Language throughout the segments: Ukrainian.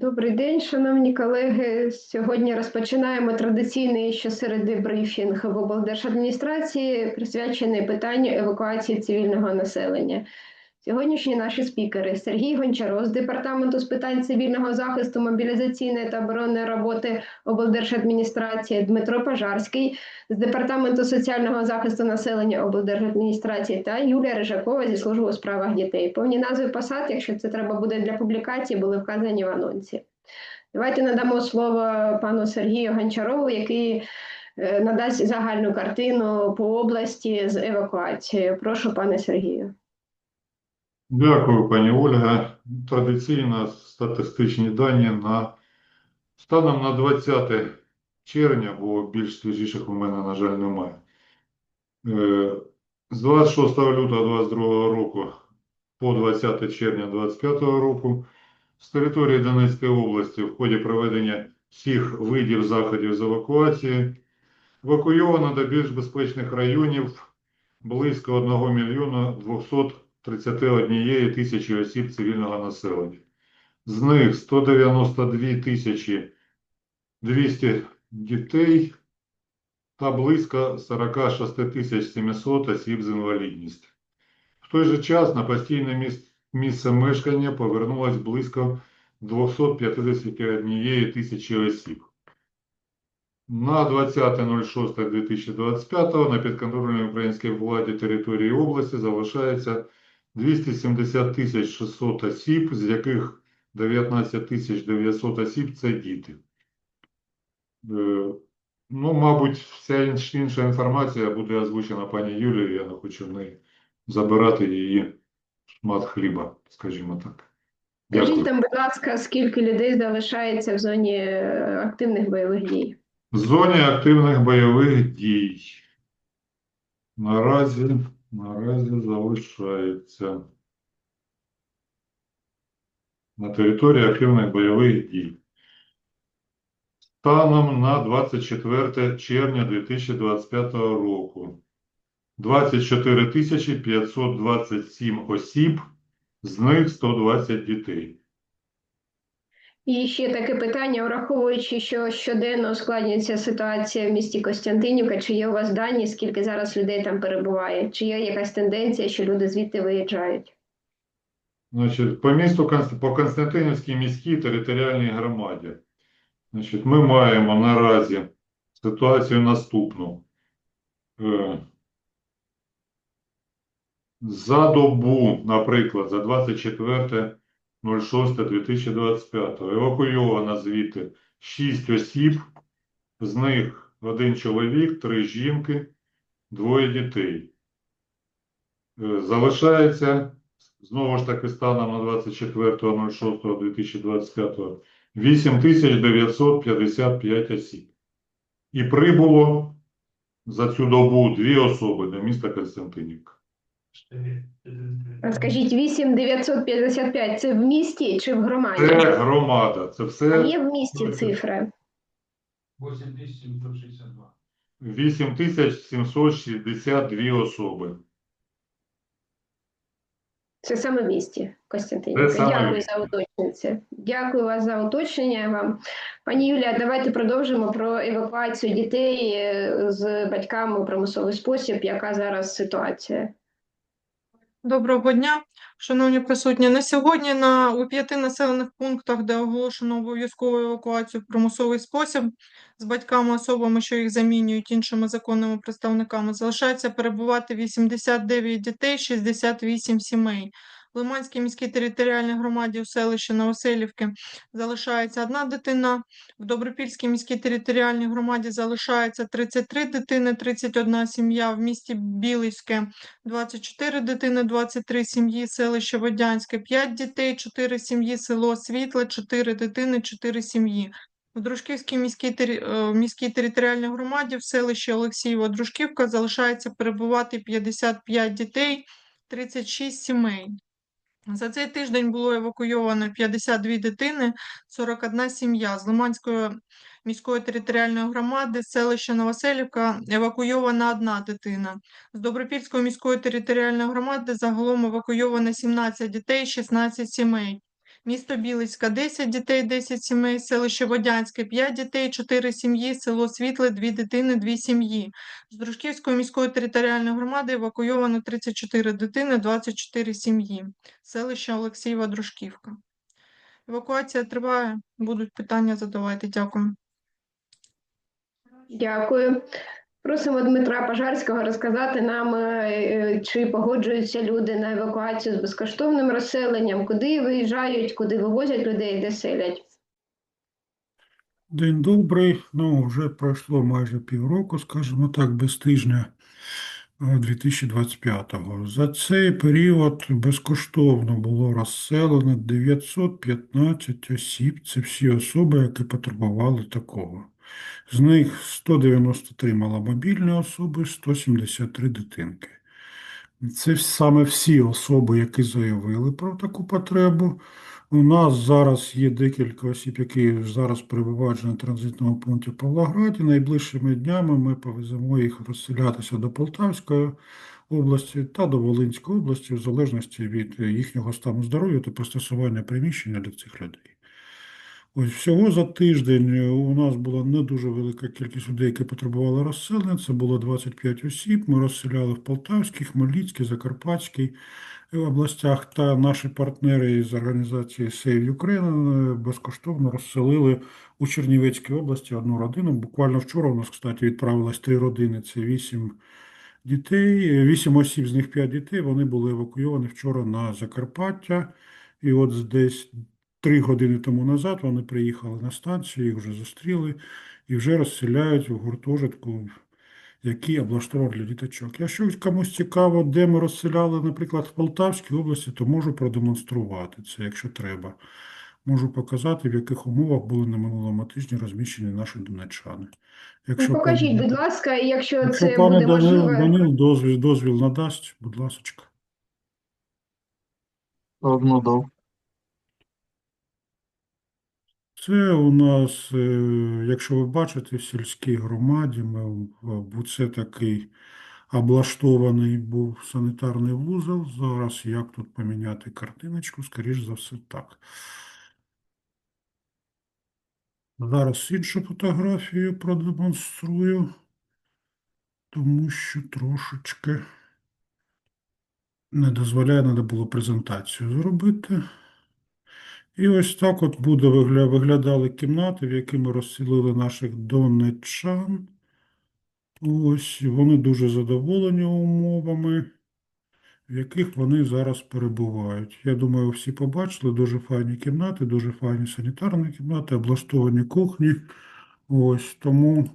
Добрий день, шановні колеги. Сьогодні розпочинаємо традиційний щосереди брифінг в облдержадміністрації, присвячений питанню евакуації цивільного населення. Сьогоднішні наші спікери Сергій Гончаро з департаменту з питань цивільного захисту, мобілізаційної та оборонної роботи облдержадміністрації, Дмитро Пожарський з департаменту соціального захисту населення облдержадміністрації та Юлія Рижакова зі служби у справах дітей. Повні назви посад, якщо це треба буде для публікації, були вказані в анонсі. Давайте надамо слово пану Сергію Гончарову, який е, надасть загальну картину по області з евакуацією. Прошу, пане Сергію. Дякую, пані Ольга. Традиційно статистичні дані на станом на 20 червня, бо більш свіжіших у мене, на жаль, немає. Е, З 26 лютого 2022 року по 20 червня 2025 року з території Донецької області в ході проведення всіх видів заходів з евакуації евакуйовано до більш безпечних районів близько 1 мільйона 231 тисячі осіб цивільного населення. З них 192 тисячі 200 дітей та близько 46 тисяч 700 осіб з інвалідністю. В той же час на постійне місце мешкання повернулось близько 251 тисячі осіб. На 20.06.2025 на підконтрольній українській владі території області залишається 270 тисяч 600 осіб, з яких 19 тисяч 900 осіб – це діти. Е, Ну, мабуть, вся інша інформація буде озвучена пані Юлією, я не хочу в неї забирати її шмат хліба, скажімо так. Скажіть нам, будь ласка, скільки людей залишається в зоні е, активних бойових дій? В зоні активних бойових дій наразі, наразі залишається на території активних бойових дій. Станом на 24 червня 2025 року 24 527 осіб, з них 120 дітей. І ще таке питання, враховуючи, що щоденно ускладнюється ситуація в місті Костянтинівка, чи є у вас дані, скільки зараз людей там перебуває? Чи є якась тенденція, що люди звідти виїжджають? Значить, по місту по Константинівській міській територіальній громаді. Значить, ми маємо наразі ситуацію наступну. Е, За добу, наприклад, за 24.06.2025 евакуйовано звідти 6 осіб, з них один чоловік, три жінки, двоє дітей. Е, Залишається знову ж таки станом на 24.06.2025 8955 осіб. І прибуло за цю добу дві особи до міста Константинівка. Скажіть, 8955 – це в місті чи в громаді? Це громада, це А все є в місті цифра? 8762. 8762 особи. Це саме в місті Костянтинівка. Це саме Дякую місті. за уточнення. Дякую вас за уточнення вам. Пані Юлія, давайте продовжимо про евакуацію дітей е, з батьками у примусовий спосіб. Яка зараз ситуація? Доброго дня, шановні присутні. На сьогодні на у п'яти населених пунктах, де оголошено обов'язкову евакуацію в примусовий спосіб з батьками, особами, що їх замінюють іншими законними представниками, залишається перебувати 89 дітей, 68 сімей. Лиманській міській територіальній громаді у селищі Новоселівки залишається одна дитина. В Добропільській міській територіальній громаді залишається 33 дитини, 31 сім'я. В місті Білицьке 24 дитини, 23 сім'ї, селище Водянське, 5 дітей, 4 сім'ї, село Світле, 4 дитини, 4 сім'ї. В Дружківській міській, тері- е, міській територіальній громаді в селищі Олексієво Дружківка залишається перебувати 55 дітей, 36 сімей. За цей тиждень було евакуйовано 52 дитини, 41 сім'я з Лиманської міської територіальної громади, селища Новоселівка евакуйована одна дитина. З Добропільської міської територіальної громади загалом евакуйовано 17 дітей, 16 сімей. Місто Білицька 10 дітей, 10 сімей, селище Водянське 5 дітей, 4 сім'ї, село Світле 2 дитини, 2 сім'ї. З Дружківської міської територіальної громади евакуйовано 34 дитини, 24 сім'ї. Селище Олексієва Дружківка. Евакуація триває. Будуть питання задавайте. Дякую. Дякую. Просимо Дмитра Пожарського розказати нам, е, е, чи погоджуються люди на евакуацію з безкоштовним розселенням, куди виїжджають, куди вивозять людей, де селять. День добрий. Ну, вже пройшло майже півроку, скажімо так, без тижня е, 2025-го. За цей період безкоштовно було розселено 915 осіб. Це всі особи, які потребували такого. З них 193 маломобільні особи, 173 дитинки. Це саме всі особи, які заявили про таку потребу. У нас зараз є декілька осіб, які зараз перебувають на транзитному пункті Павлограді. Найближчими днями ми повеземо їх розселятися до Полтавської області та до Волинської області, в залежності від їхнього стану здоров'я та пристосування приміщення для цих людей. Ось всього за тиждень у нас була не дуже велика кількість людей, які потребували розселення. Це було 25 осіб. Ми розселяли в Полтавській, Хмельницькій, Закарпатській областях та наші партнери з організації Save Ukraine безкоштовно розселили у Чернівецькій області одну родину. Буквально вчора у нас, кстати, відправилось три родини. Це вісім дітей, вісім осіб, з них п'ять дітей. Вони були евакуйовані вчора на Закарпаття. І от десь три години тому назад вони приїхали на станцію, їх вже зустріли і вже розселяють у гуртожитку, який облаштував для діточок. Якщо комусь цікаво, де ми розселяли, наприклад, в Полтавській області, то можу продемонструвати це, якщо треба. Можу показати, в яких умовах були на минулому тижні розміщені наші донечани. Ну, покажіть, пане- будь ласка, якщо якщо це буде Данил, можливо. Данил дозвіл, дозвіл надасть, будь ласка. Давно дав. Це у нас, е, якщо ви бачите, в сільській громаді ми, це такий облаштований був санітарний вузол. Зараз як тут поміняти картиночку, скоріш за все так. Зараз іншу фотографію продемонструю, тому що трошечки не дозволяє, треба було презентацію зробити. І ось так от буде виглядали кімнати, в які ми розселили наших донеччан. Ось вони дуже задоволені умовами, в яких вони зараз перебувають. Я думаю, всі побачили дуже файні кімнати, дуже файні санітарні кімнати, облаштовані кухні. Ось тому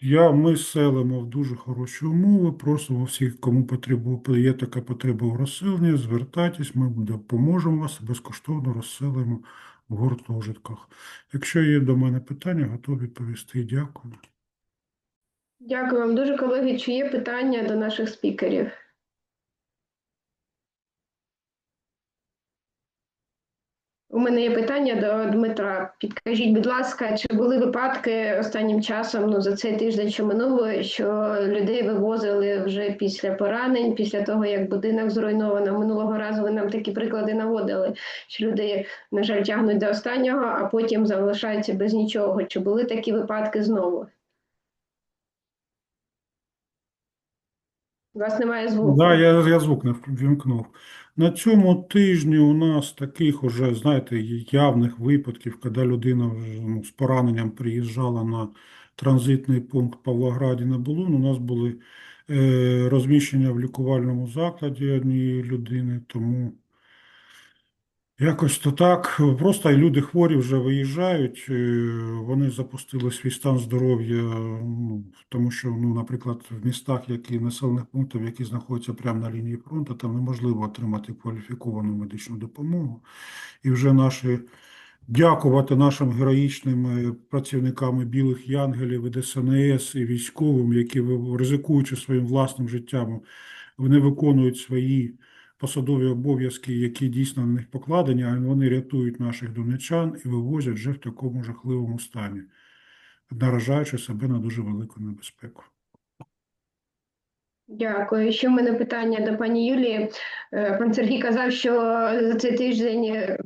я, ми селимо в дуже хороші умови. Просимо всіх, кому потребу, є така потреба у розселенні, звертайтесь, ми допоможемо вас, безкоштовно розселимо в гуртожитках. Якщо є до мене питання, готові відповісти. Дякую. Дякую вам дуже, колеги. Чи є питання до наших спікерів? У мене є питання до Дмитра. Підкажіть, будь ласка, чи були випадки останнім часом, ну за цей тиждень, що минуло, що людей вивозили вже після поранень, після того як будинок зруйновано? Минулого разу ви нам такі приклади наводили, що люди, на жаль, тягнуть до останнього, а потім залишаються без нічого. Чи були такі випадки знову? У вас немає звуку. Да, я, я звук не вімкнув. На цьому тижні у нас таких уже, знаєте, явних випадків, коли людина вже, ну, з пораненням приїжджала на транзитний пункт Павлограді не було. У нас були е, розміщення в лікувальному закладі однієї людини, тому якось то так. Просто люди хворі вже виїжджають, е, вони запустили свій стан здоров'я, ну, тому що, ну, наприклад, в містах, які населених пунктів, які знаходяться прямо на лінії фронту, там неможливо отримати кваліфіковану медичну допомогу. І вже наші дякувати нашим героїчним е, працівникам білих янгелів, і ДСНС, і військовим, які ризикуючи своїм власним життям, вони виконують свої посадові обов'язки, які дійсно на них покладені, а вони рятують наших донечан і вивозять вже в такому жахливому стані, наражаючи себе на дуже велику небезпеку. Дякую. Ще в мене питання до пані Юлії. Е, Пан Сергій казав, що за цей тиждень, е,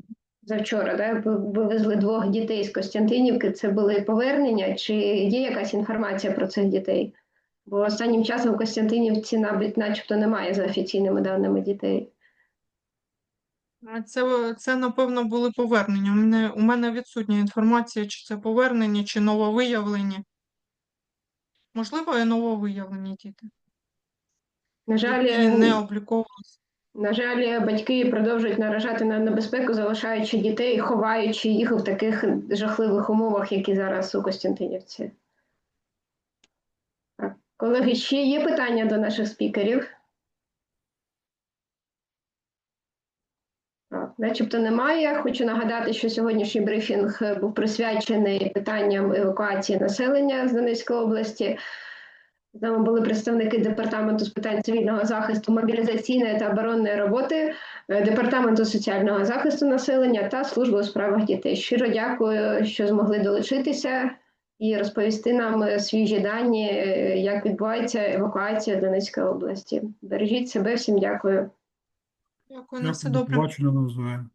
завчора, да, вивезли двох дітей з Костянтинівки. Це були повернення, чи є якась інформація про цих дітей? Бо останнім часом в Костянтинівці, навіть, начебто, немає за офіційними даними дітей. Це, це, напевно, були повернення. У мене, у мене відсутня інформація, чи це повернення, чи нововиявлені. Можливо, і нововиявлені діти, На жаль, які е, не обліковувалися. На жаль, батьки продовжують наражати на небезпеку, залишаючи дітей, ховаючи їх в таких жахливих умовах, які зараз у Костянтинівці. Колеги, ще є питання до наших спікерів? Начебто немає. Хочу нагадати, що сьогоднішній брифінг е, був присвячений питанням евакуації населення з Донецької області. З нами були представники департаменту з питань цивільного захисту, мобілізаційної та оборонної роботи, е, департаменту соціального захисту населення та служби у справах дітей. Щиро дякую, що змогли долучитися і розповісти нам е, свіжі дані, е, як відбувається евакуація Донецької області. Бережіть себе, всім дякую. Дякую, на все добре. навзаєм.